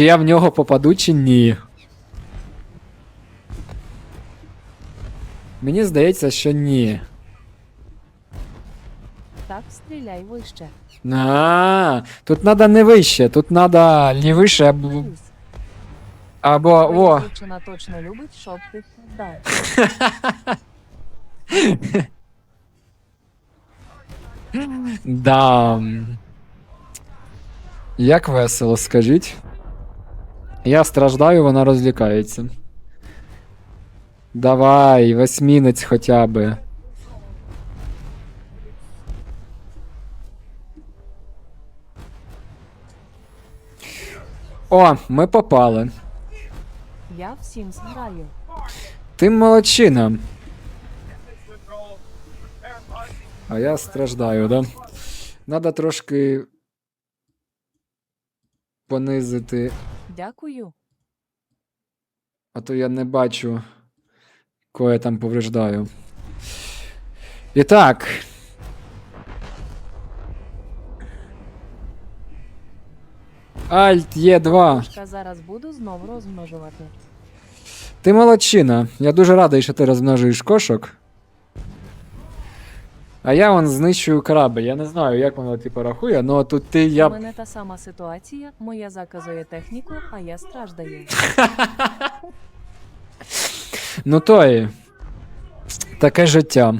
Чи я в нього попаду, чи ні. Мені здається, що ні. Так, стріляй вище. А, тут надо не вище, тут надо не вище, або. Або. О! дівчина точно любить, щоб ти вдав. Да. Як весело, скажіть. Я страждаю, вона розлікається. Давай, восьмінець хоча би. О, ми попали. Я всім зграю. Ти молодчина. А я страждаю, да? Надо трошки понизити, Дякую. а то я не бачу, кого я там повреждаю. І так. Альт Є2. Та зараз буду знов розмножувати. Ти молодчина. Я дуже радий, що ти розмножуєш кошок. А я вон знищую корабль. Я не знаю, як воно типу рахує, але тут ти я. У мене та сама ситуація, моя заказує техніку, а я страждаю. Ну то і. Таке життя.